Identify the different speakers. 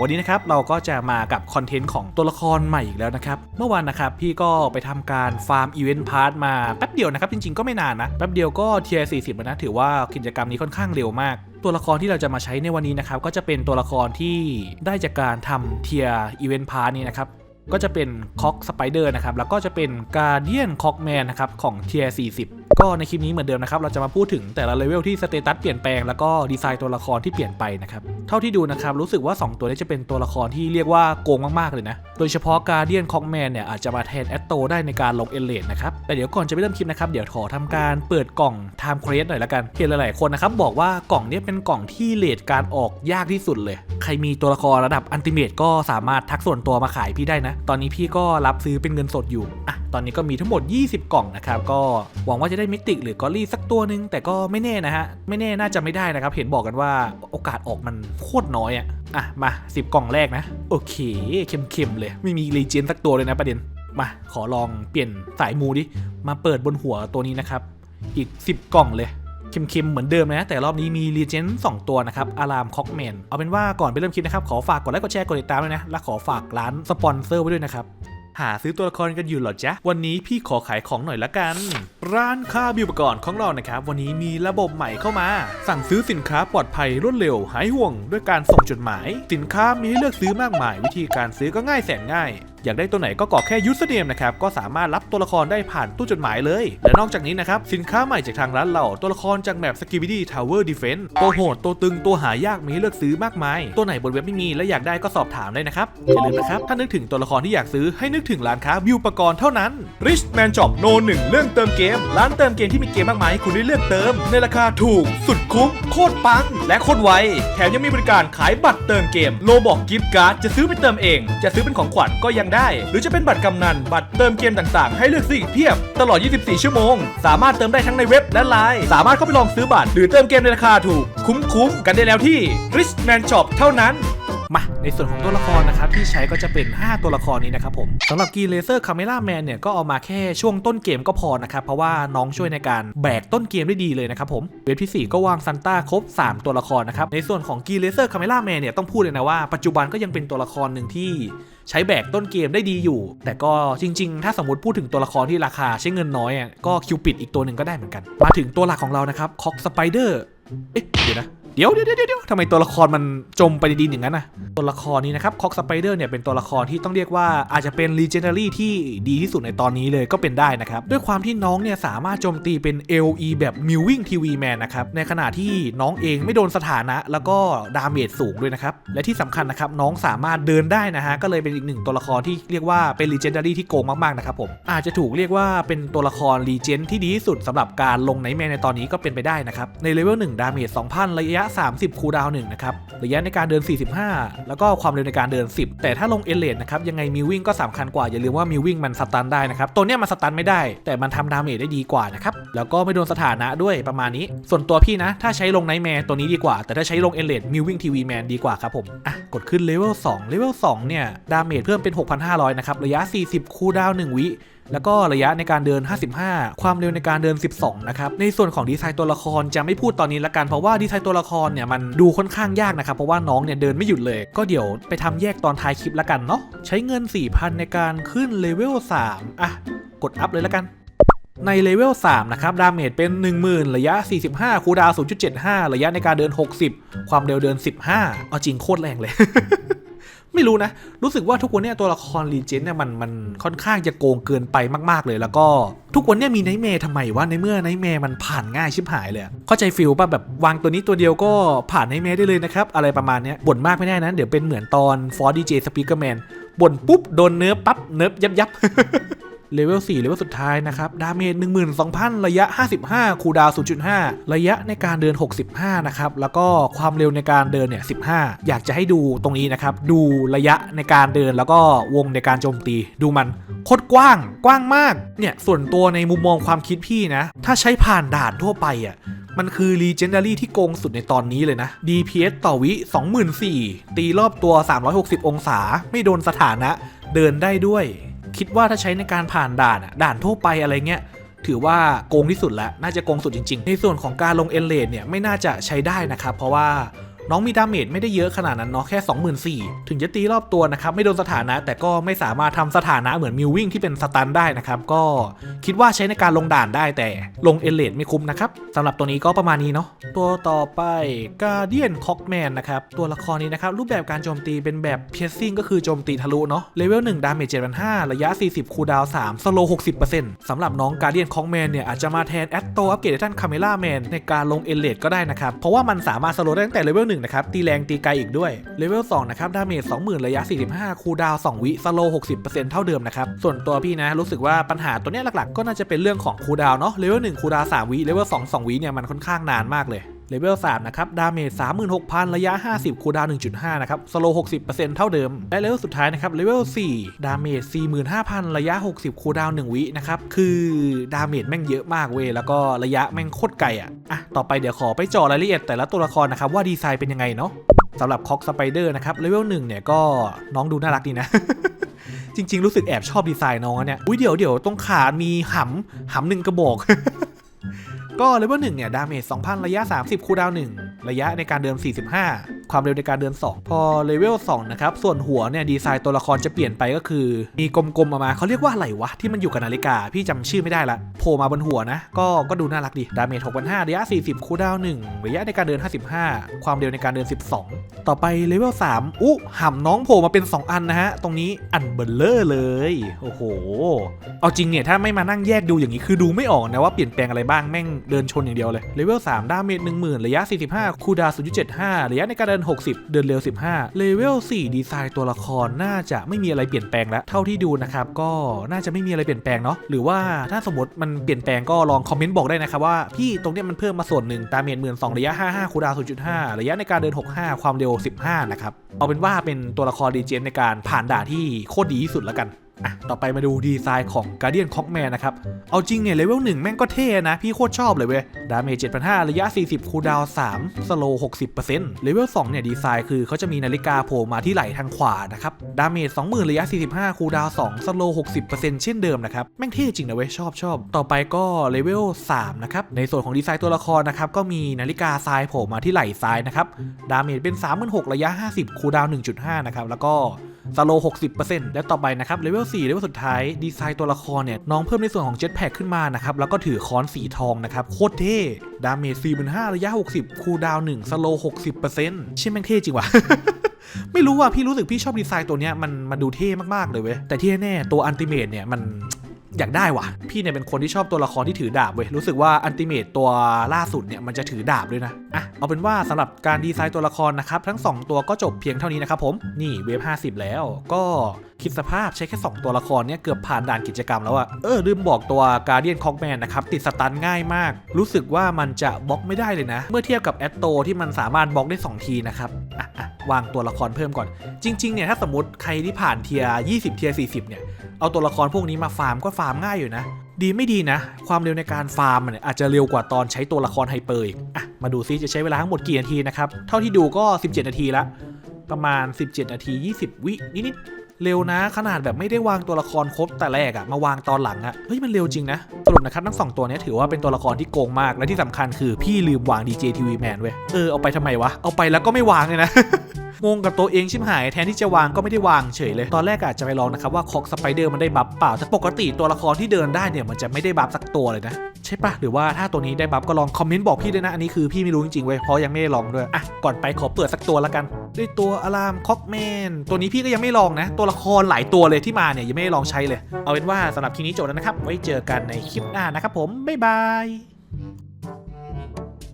Speaker 1: วันนี้นะครับเราก็จะมากับคอนเทนต์ของตัวละครใหม่อีกแล้วนะครับ เมื่อวานนะครับพี่ก็ไปทำการฟาร์มอีเวนต์พาร์ทมาแป๊บเดียวนะครับ จริงๆก็ไม่นานนะ แป๊บเดียวก็เทียร์40แล้วนะถือว่ากิจกรรมนี้ค่อนข้างเร็วมากตัวละครที่เราจะมาใช้ในวันนี้นะครับ ก็จะเป็นตัวละครที่ได้จากการทำเทียร์อีเวนต์พาร์ทนี้นะครับ ก็จะเป็นคอกสไปเดอร์นะครับ แล้วก็จะเป็นการเดียนคอกแมนนะครับ ของเทียร์40 ก็ในคลิปนี้เหมือนเดิมนะครับ เราจะมาพูดถึงแต่ละเลเวลที่สเตตัสเปลี่ยนแปลงแล้วก็ดีไซน์ตัวละครที่เปลี่ยนไปนะครับ เท่าที่ดูนะครับ รู้สึกว่า 2 ตัวนี้จะเป็นตัวละครที่เรียกว่าโกงมากๆเลยนะ โดยเฉพาะการเดียนคอกแมนเนี่ยอาจจะมาแทนแอตโตได้ในการลงเอเลนนะครับ แต่เดี๋ยวก่อนจะไปเริ่มคลิปนะครับ เดี๋ยวขอทำการเปิดกล่อง Time c r a t e หน่อยละกันเห็นหลายๆคนนะครับบอกว่ากล่องนี้เป็นกล่องที่เลทการออกยากที่สุดเลย ใครมีตัวละครระดับอันติเมตก็สามารถทักส่วนตัวมาขายพี่ได้นะ ตอนนี้พี่ก็รับซื้อเป็นเงินสดอยู่อะตอนนี้ก็มีทั้งหมด 20 กล่องนะครับก็หวังว่าจะได้มิติหรือกอรี่สักตัวหนึ่งแต่ก็ไม่แน่นะฮะ ไม่แน่น่าจะไม่ได้นะครับ เห็นบอกกันว่าโอกาสออกมันโคตรน้อยอะอะมา 10 กล่องแรกนะ โอเคเข้มๆเลย ไม่มีรีเจนสักตัวเลยนะประเด็นมาขอลองเปลี่ยนสายมูดิ มาเปิดบนหัวตัวนี้นะครับ อีก 10 กล่องเลยเค็มๆ เหมือนเดิมนะ แต่รอบนี้มีรีเจนสองตัวนะครับ อารามคอกแมน เอาเป็นว่าก่อนไปเริ่มคลิปนะครับ ขอฝากกดไลค์กดแชร์กดติดตามด้วยนะ และขอฝากร้านสปอนเซอร์ไว้ด้วยนะครับ หาซื้อตัวละครกันอยู่หรอจ๊ะ วันนี้พี่ขอขายของหน่อยละกัน ร้านค้าบิวปกรณ์ของเรานะครับ วันนี้มีระบบใหม่เข้ามา สั่งซื้อสินค้าปลอดภัยรวดเร็ว หายห่วง ด้วยการส่งจดหมาย สินค้ามีให้เลือกซื้อมากมาย วิธีการซื้อก็ง่ายแสนง่าย อยากได้ตัวไหนก็กรอกแค่ยูสเนมนะครับก็สามารถรับตัวละครได้ผ่านตู้จดหมายเลย และนอกจากนี้นะครับสินค้าใหม่จากทางร้านเราตัวละครจากแมปสกิบิดี้ทาวเวอร์ดีเฟนต์ตัวโหดตัวตึงตัวหายากมีให้เลือกซื้อมากมาย ตัวไหนบนเว็บไม่มีและอยากได้ก็สอบถามได้นะครับอย่าลืมนะครับถ้านึกถึงตัวละครที่อยากซื้อให้นึกถึงร้านค้าวิวปกรณ์เท่านั้น Rich Man Shop No 1เรื่องเติมเกม ร้านเติมเกมที่มีเกมมากมายให้คุณได้เลือกเติม ในราคาถูกสุดคุ้มโคตรปัง และโคตรไวแถมยังมีบริการขายบัตรเติมเกมโลบอกกิฟต์การ์ดจะซื้อไปเติมเอง จะซื้อเป็นของขวัญก็ยังได้ หรือจะเป็นบัตรกำนัน บัตรเติมเกมต่างๆ ให้เลือกซื้ออีกเพียบ ตลอด 24 ชั่วโมง สามารถเติมได้ทั้งในเว็บและไลน์ สามารถเข้าไปลองซื้อบัตร หรือเติมเกมในราคาถูก คุ้มๆกันได้แล้วที่ Rich Man Shop เท่านั้น มาในส่วนของตัวละครนะครับที่ใช้ก็จะเป็น 5 ตัวละครนี้นะครับผมสำหรับกีเลเซอร์คาเมล่าแมนเนี่ยก็เอามาแค่ช่วงต้นเกมก็พอนะครับเพราะว่าน้องช่วยในการแบกต้นเกมได้ดีเลยนะครับผมเว็บที่ 4 ก็วางซันต้าครบ 3 ตัวละครนะครับในส่วนของกีเลเซอร์คาเมล่าแมนเนี่ยต้องพูดเลยนะว่าปัจจุบันก็ยังเป็นตัวละครหนึ่งที่ใช้แบกต้นเกมได้ดีอยู่ แต่ก็จริง ๆ ถ้าสมมติพูดถึงตัวละครที่ราคาใช้เงินน้อยอะก็คิวปิดอีกตัวหนึ่งก็ได้เหมือนกัน มาถึงตัวหลักของเรานะครับคอกสไปเดอร์เอ๊ะเดี๋ยวนะ เดี๋ยวเดี๋ยวเดี๋ยวเดียวทำไมตัวละครมันจมไปในดินอย่างนั้นน่ะ ตัวละครนี้นะครับคอกสไปเดอร์เนี่ยเป็นตัวละครที่ต้องเรียกว่าอาจจะเป็น Legendary ที่ดีที่สุดในตอนนี้เลยก็เป็นได้นะครับ ด้วยความที่น้องเนี่ยสามารถโจมตีเป็น LE แบบ Mewing TV Man นนะครับ ในขณะที่น้องเองไม่โดนสถานะ แล้วก็ดาเมจสูงด้วยนะครับ และที่สำคัญนะครับน้องสามารถเดินได้นะฮะก็เลยเป็นอีกหนึ่งตัวละครที่เรียกว่าเป็น Legendary ที่โกงมากๆนะครับผมอาจจะถูกเรียกว่าเป็นตัวละคร Legend ที่ดีที่สุดสำหรับการลงไนแมนในตอนนี้ก็เป็นไปได้นะครับในเลเวล1ดาเมจ2,000ระยะ30 คูลดาวน์1นะครับ ระยะในการเดิน 45 แล้วก็ความเร็วในการเดิน 10 แต่ถ้าลงเอเลนนะครับ ยังไงมิววิ่งก็สำคัญกว่า อย่าลืมว่ามิววิ่งมันสตันได้นะครับ ตัวเนี้ยมันสตันไม่ได้ แต่มันทำดาเมจได้ดีกว่านะครับ แล้วก็ไม่โดนสถานะด้วยประมาณนี้ ส่วนตัวพี่นะ ถ้าใช้ลงไนท์แมนตัวนี้ดีกว่า แต่ถ้าใช้ลงเอเลนมิววิ่งทีวีแมนดีกว่าครับผม อะ กดขึ้นเลเวล2เลเวล2เนี่ย ดาเมจเพิ่มเป็น 6,500 นะครับ ระยะ 40 คูลดาวน์1วิ แล้วก็ระยะในการเดิน 55 ความเร็วในการเดิน 12 นะครับ ในส่วนของดีไซน์ตัวละครจะไม่พูดตอนนี้ละกัน เพราะว่าดีไซน์ตัวละครเนี่ยมันดูค่อนข้างยากนะครับ เพราะว่าน้องเนี่ยเดินไม่หยุดเลย ก็เดี๋ยวไปทำแยกตอนท้ายคลิปละกันเนาะ ใช้เงิน 4,000 ในการขึ้นเลเวล 3 อะ กดอัพเลยละกันในเลเวล 3 นะครับ ดาเมจเป็น 10,000 ระยะ 45 คูดาวน์0.75 ระยะในการเดิน 60 ความเร็วเดิน 15 เอาจริงโคตรแรงเลย ไม่รู้นะ รู้สึกว่าทุกวันนี้ตัวละครรีเจนเนี่ยมันมันค่อนข้างจะโกงเกินไปมากๆเลย แล้วก็ทุกวันนี้มีไนท์แมย์ทำไมวะในเมื่อไนท์แมย์มันผ่านง่ายชิบหายเลยเข้าใจฟิลป่ะแบบวางตัวนี้ตัวเดียวก็ผ่านไนท์แมย์ได้เลยนะครับ อะไรประมาณนี้บ่นมากไม่ได้นะ เดี๋ยวเป็นเหมือนตอนฟอร์ดีเจสปีกเกอร์แมนบ่นปุ๊บโดนเนื้อปั๊บเนิร์ฟยับยับ เลเวล4เลเวลสุดท้ายนะครับ ดาเมจ12,000 ระยะ 55 คูดาว 0.5 ระยะในการเดิน 65 นะครับ แล้วก็ความเร็วในการเดินเนี่ย 15 อยากจะให้ดูตรงนี้นะครับ ดูระยะในการเดินแล้วก็วงในการโจมตี ดูมันโคตรกว้าง กว้างมาก เนี่ยส่วนตัวในมุมมองความคิดพี่นะ ถ้าใช้ผ่านด่านทั่วไปอะมันคือ Legendary ที่โกงสุดในตอนนี้เลยนะ DPS ต่อวิ 24,000 ตีรอบตัว 360 องศา ไม่โดนสถานะ เดินได้ด้วย คิดว่าถ้าใช้ในการผ่านด่านด่านทั่วไปอะไรเงี้ยถือว่าโกงที่สุดแล้ว น่าจะโกงสุดจริง ๆ ในส่วนของการลงเอเลนเนี่ยไม่น่าจะใช้ได้นะครับ เพราะว่า น้องมีดาเมจไม่ได้เยอะขนาดนั้นเนาะแค่ 24,000ถึงจะตีรอบตัวนะครับไม่โดนสถานะ แต่ก็ไม่สามารถทำสถานะเหมือนมิววิ่งที่เป็นสตันได้นะครับก็คิดว่าใช้ในการลงด่านได้แต่ลงเอเลดไม่คุ้มนะครับสำหรับตัวนี้ก็ประมาณนี้เนาะตัวต่อไปกาเดียนคอกแมนนะครับตัวละครนี้นะครับรูปแบบการโจมตีเป็นแบบเพียซิ่งก็คือโจมตีทะลุเนาะเลเวล1ดาเมจ7,500ระยะ 40 คูดาว3สโล60%สำหรับน้องกาเดียนคอกแมนเนี่ยอาจจะมาแทนแอตโตอัปเกรดท่านคาเมล่าแมนในการลงเอเลดก็ได้นะครับเพราะว่ามันสามารถสโลว์ได้ตั้งแต่เลเวล1นะครับตีแรงตีไกลอีกด้วยเลเวล2นะครับดาเมจ20,000ระยะ 45 คูดาว2วิสโลว์60%เท่าเดิมนะครับส่วนตัวพี่นะรู้สึกว่าปัญหาตัวเนี้ยหลักๆ ก็น่าจะเป็นเรื่องของคูดาวเนาะเลเวล1คูดาว3วิเลเวล2 2วิเนี่ยมันค่อนข้างนานมากเลย เลเวล3นะครับ ดาเมจ 36,000 ระยะ 50 คูดาวน์1.5 นะครับ สโลว์60%เท่าเดิม และเลเวลสุดท้ายนะครับ เลเวล 4 ดาเมจ 45,000 ระยะ 60 คูดาวน์1วินะครับ คือดาเมจแม่งเยอะมากเว้ย แล้วก็ระยะแม่งโคตรไกลอะ อะ ต่อไปเดี๋ยวขอไปเจาะรายละเอียดแต่ละตัวละครนะครับว่าดีไซน์เป็นยังไงเนาะสำหรับคอกสไปเดอร์นะครับ เลเวล1เนี่ยก็น้องดูน่ารักดีนะจริง ๆ รู้สึกแอบชอบดีไซน์น้องเนี่ย อุ้ยเดี๋ยวเดี๋ยวตรงขา มีหำหำหนึ่งกระบอก ก็เลเวล1เนี่ยดาเมจ2,000 ระยะ 30 คูลดาวน์1ระยะในการเดิม 45 ความเร็วในการเดิน 2 พอเลเวล2นะครับส่วนหัวเนี่ยดีไซน์ตัวละครจะเปลี่ยนไปก็คือ มีกลมๆออกมาเขาเรียกว่าอะไรวะที่มันอยู่กับนาฬิกาพี่จำชื่อไม่ได้ละโผล่มาบนหัวนะ ก็ก็ดูน่ารักดีดาเมจ6,500ระยะ 40 คูลดาวน์1ระยะในการเดิน 55 ความเร็วในการเดิน 12 ต่อไปเลเวล3อุ๊ห่ำน้องโผล่มาเป็น 2 อันนะฮะตรงนี้อันเบลเลอร์เลยโอ้โห เอาจริงเนี่ยถ้าไม่มานั่งแยกดูอย่างนี้คือดูไม่ออกนะว่าเปลี่ยนแปลงอะไรบ้างแม่งเดินชนอย่างเดียวเลยเลเวล3ดาเมจ10,000ระยะ 45คูลดาวน์0.75ระยะในการเดิน60 เดินเร็ว 15 เลเวล 4 ดีไซน์ตัวละครน่าจะไม่มีอะไรเปลี่ยนแปลงแล้ว เท่าที่ดูนะครับ ก็น่าจะไม่มีอะไรเปลี่ยนแปลงเนาะ หรือว่าถ้าสมมติมันเปลี่ยนแปลงก็ลองคอมเมนต์บอกได้นะครับว่าพี่ตรงเนี้ยมันเพิ่มมาส่วนหนึ่งดาเมจ12,000ระยะ 55คูดาว0.5 ระยะในการเดิน 65 ความเร็ว 15 นะครับ เอาเป็นว่าเป็นตัวละครดีเจนในการผ่านด่านที่โคตรดีที่สุดแล้วกัน อะต่อไปมาดูดีไซน์ของ Guardian Cockman นะครับ เอาจริงเนี่ยเลเวล1แม่งก็เท่นะ พี่โคตรชอบเลยเว้ย ดาเมจ7,500 ระยะ 40 คูลดาวน์3สโลว์60%เลเวล2เนี่ยดีไซน์คือเขาจะมีนาฬิกาโผล่มาที่ไหล่ทางขวานะครับ ดาเมจ20,000 ระยะ 45 คูลดาวน์2สโลว์60%เช่นเดิมนะครับ แม่งเท่จริงนะเว้ยชอบชอบ ต่อไปก็เลเวล3นะครับ ในส่วนของดีไซน์ตัวละครนะครับก็มีนาฬิกาทรายโผล่มาที่ไหล่ซ้ายนะครับ ดาเมจเป็น36,000 ระยะ 50 คูลดาวน์1.5 นะครับแล้วก็ สโล60%และต่อไปนะครับเลเวล4เลเวลสุดท้าย ดีไซน์ตัวละครเนี่ย น้องเพิ่มในส่วนของเจ็ตแพคขึ้นมานะครับ แล้วก็ถือค้อนสีทองนะครับ โคตรเท่ ดาเมจ45,000ระยะ 60 คูลดาวน์1สโล60%ใช่แม่งเท่จริงวะไม่รู้ว่ะพี่รู้สึกพี่ชอบดีไซน์ตัวเนี้ยมันมันดูเท่มากๆเลยเว้ยแต่ที่แน่ๆตัวอันติเมตเนี่ยมัน อยากได้ว่ะ พี่เนี่ยเป็นคนที่ชอบตัวละครที่ถือดาบเว้ยรู้สึกว่าอันติเมตตัวล่าสุดเนี่ยมันจะถือดาบด้วยนะอะเอาเป็นว่าสำหรับการดีไซน์ตัวละครนะครับทั้ง 2 ตัวก็จบเพียงเท่านี้นะครับผมนี่เวฟ50 แล้วก็ คิดสภาพใช้แค่ 2 ตัวละครเนี่ยเกือบผ่านด่านกิจกรรมแล้วอะเออลืมบอกตัว Guardian Cockman นะครับติดสตันง่ายมาก รู้สึกว่ามันจะบล็อกไม่ได้เลยนะ เมื่อเทียบกับแอตโตที่มันสามารถบล็อกได้ 2 ทีนะครับอะอะวางตัวละครเพิ่มก่อน จริงๆเนี่ยถ้าสมมติใครที่ผ่านเทียร์20 เทียร์40 เนี่ยเอาตัวละครพวกนี้มาฟาร์มก็ฟาร์มง่ายอยู่นะดีไม่ดีนะ ความเร็วในการฟาร์มเนี่ยอาจจะเร็วกว่าตอนใช้ตัวละครไฮเปอร์อีกอะมาดูซิจะใช้เวลาทั้งหมดกี่นาทีนะครับ เท่าที่ดูก็ 17 นาทีละ ประมาณ 17 นาที 20 วินิดๆ เร็วนะ ขนาดแบบไม่ได้วางตัวละครครบแต่แรกอะมาวางตอนหลังอะเฮ้ยมันเร็วจริงนะสรุปนะครับทั้งสองตัวนี้ถือว่าเป็นตัวละครที่โกงมากและที่สำคัญคือพี่ลืมวาง DJ TV Man เว้ยเออเอาไปทำไมวะเอาไปแล้วก็ไม่วางเลยนะ งงกับตัวเองชิมหายแทนที่จะวางก็ไม่ได้วางเฉยเลย ตอนแรกอาจจะไปลองนะครับว่าคอกสไปเดอร์มันได้บัฟเปล่าแต่ปกติตัวละครที่เดินได้เนี่ยมันจะไม่ได้บัฟสักตัวเลยนะใช่ปะหรือว่าถ้าตัวนี้ได้บัฟก็ลองคอมเมนต์บอกพี่ด้วยนะอันนี้คือพี่ไม่รู้จริงๆเว้ยเพราะยังไม่ได้ลองด้วยอะก่อนไปขอเปิดสักตัวละกันด้วยตัวอารามคอกแมนตัวนี้พี่ก็ยังไม่ลองนะ ตัวละครหลายตัวเลยที่มาเนี่ยยังไม่ได้ลองใช้เลย เอาเป็นว่าสำหรับคลิปนี้จบแล้วนะครับ ไว้เจอกันในคลิปหน้านะครับผมบ๊ายบาย